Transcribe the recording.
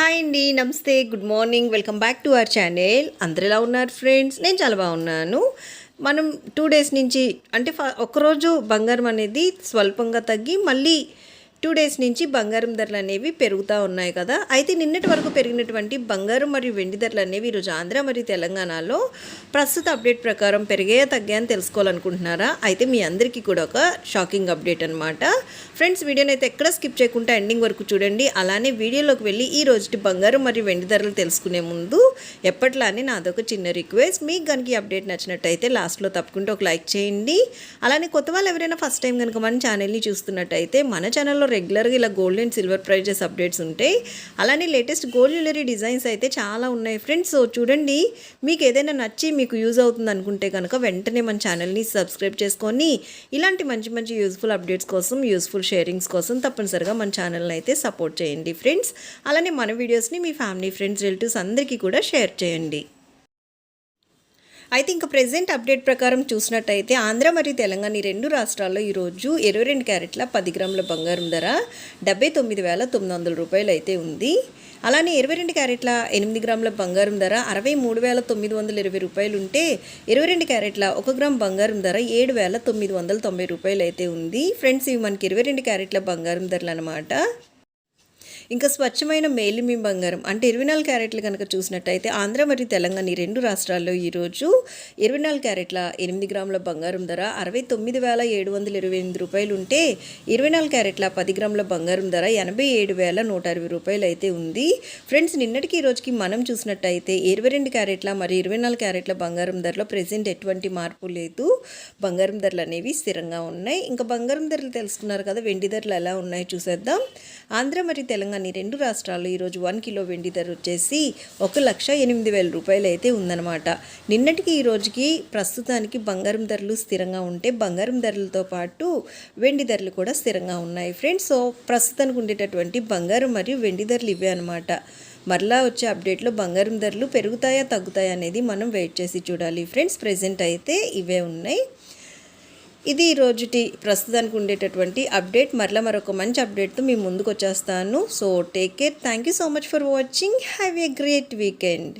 Hi అండి నమస్తే good morning welcome back to our channel. అందరు ఎలా ఉన్నారు ఫ్రెండ్స్? నేను చాలా బాగున్నాను. మనం టూ డేస్ నుంచి అంటే ఫ ఒకరోజు బంగారం అనేది స్వల్పంగా తగ్గి మళ్ళీ టూ డేస్ నుంచి బంగారం ధరలు అనేవి పెరుగుతూ ఉన్నాయి కదా. అయితే నిన్నటి వరకు పెరిగినటువంటి బంగారం మరియు వెండి ధరలు అనేవి ఈరోజు ఆంధ్ర మరియు తెలంగాణలో ప్రస్తుత అప్డేట్ ప్రకారం పెరిగాయా తగ్గాయని తెలుసుకోవాలనుకుంటున్నారా? అయితే మీ అందరికీ కూడా ఒక షాకింగ్ అప్డేట్ అనమాట ఫ్రెండ్స్ వీడియోని అయితే ఎక్కడ స్కిప్ చేయకుండా ఎండింగ్ వరకు చూడండి. అలానే వీడియోలోకి వెళ్ళి ఈ రోజుటి బంగారం మరియు వెండి ధరలు తెలుసుకునే ముందు ఎప్పట్లానే నాదొక చిన్న రిక్వెస్ట్. మీకు కనుక ఈ అప్డేట్ నచ్చినట్టయితే లాస్ట్లో తప్పకుండా ఒక లైక్ చేయండి. అలానే కొత్త వాళ్ళు ఎవరైనా ఫస్ట్ టైం కనుక మన ఛానల్ని చూస్తున్నట్టయితే మన ఛానల్లో రెగ్యులర్గా ఇలా gold and silver prices updates ఉంటాయి. అలానే లేటెస్ట్ గోల్డ్ జ్యువెలరీ డిజైన్స్ అయితే చాలా ఉన్నాయి. ఫ్రెండ్స్ సో చూడండి మీకు ఏదైనా నచ్చి మీకు యూజ్ అవుతుంది అనుకుంటే కనుక వెంటనే మన ఛానల్ని సబ్స్క్రైబ్ చేసుకొని ఇలాంటి మంచి మంచి యూస్ఫుల్ అప్డేట్స్ కోసం యూస్ఫుల్ షేరింగ్స్ కోసం తప్పనిసరిగా మన ఛానల్ని అయితే సపోర్ట్ చేయండి. ఫ్రెండ్స్ అలానే మన వీడియోస్ని మీ ఫ్యామిలీ ఫ్రెండ్స్ రిలేటివ్స్ అందరికీ కూడా షేర్ చేయండి. అయితే ఇంకా ప్రెసెంట్ అప్డేట్ ప్రకారం చూసినట్టయితే ఆంధ్ర మరియు తెలంగాణ ఈ రెండు రాష్ట్రాల్లో ఈరోజు ఇరవై రెండు క్యారెట్ల పది గ్రాముల బంగారం ధర డెబ్బై తొమ్మిది వేల తొమ్మిది వందల రూపాయలు అయితే ఉంది. అలానే ఇరవై రెండు క్యారెట్ల ఎనిమిది గ్రాముల బంగారం ధర అరవై మూడు వేల తొమ్మిది వందల ఇరవై రూపాయలు ఉంటే ఇరవై రెండు క్యారెట్ల ఒక గ్రామ్ బంగారం ధర ఏడు వేల తొమ్మిది వందల తొంభై రూపాయలు అయితే ఉంది. ఫ్రెండ్స్ ఇవి మనకి ఇరవై రెండు క్యారెట్ల బంగారం ధరలు అనమాట ఇంకా స్వచ్ఛమైన మేలిమి బంగారం. అంటే ఇరవై నాలుగు క్యారెట్లు కనుక చూసినట్టయితే ఆంధ్ర మరియు తెలంగాణ ఈ రెండు రాష్ట్రాల్లో ఈరోజు ఇరవై నాలుగు క్యారెట్ల ఎనిమిది గ్రాముల బంగారం ధర అరవై తొమ్మిది వేల ఏడు వందల ఇరవై ఎనిమిది రూపాయలు ఉంటే ఇరవై నాలుగు క్యారెట్ల పది గ్రాముల బంగారం ధర ఎనభై ఏడు వేల నూట అరవై రూపాయలు అయితే ఉంది. ఫ్రెండ్స్ నిన్నటికి ఈ రోజుకి మనం చూసినట్టయితే ఇరవై రెండు క్యారెట్ల మరి ఇరవై నాలుగు క్యారెట్ల బంగారం ధరలో ప్రజెంట్ ఎటువంటి మార్పు లేదు. బంగారం ధరలు అనేవి స్థిరంగా ఉన్నాయి. ఇంకా బంగారం ధరలు తెలుసుకున్నారు కదా వెండి ధరలు ఎలా ఉన్నాయో చూసేద్దాం. ఆంధ్ర మరియు తెలంగాణ ఈ రెండు రాష్ట్రాల్లో ఈరోజు వన్ కిలో వెండి ధర వచ్చేసి ఒక లక్ష ఎనిమిది వేల రూపాయలు అయితే ఉందన్నమాట. నిన్నటికి ఈ రోజుకి ప్రస్తుతానికి బంగారం ధరలు స్థిరంగా ఉంటే బంగారం ధరలతో పాటు వెండి ధరలు కూడా స్థిరంగా ఉన్నాయి. ఫ్రెండ్స్ సో ప్రస్తుతానికి ఉండేటటువంటి బంగారం మరియు వెండి ధరలు ఇవే అనమాట మరలా వచ్చే అప్డేట్లో బంగారం ధరలు పెరుగుతాయా తగ్గుతాయా అనేది మనం వెయిట్ చేసి చూడాలి. ఫ్రెండ్స్ ప్రజెంట్ అయితే ఇవే ఉన్నాయి. ఇది ఈ రోజుటి ప్రస్తుతానికి ఉండేటటువంటి అప్డేట్. మరలా మరొక మంచి అప్డేట్తో మీ ముందుకు వచ్చేస్తాను so take care thank you so much for watching have a great weekend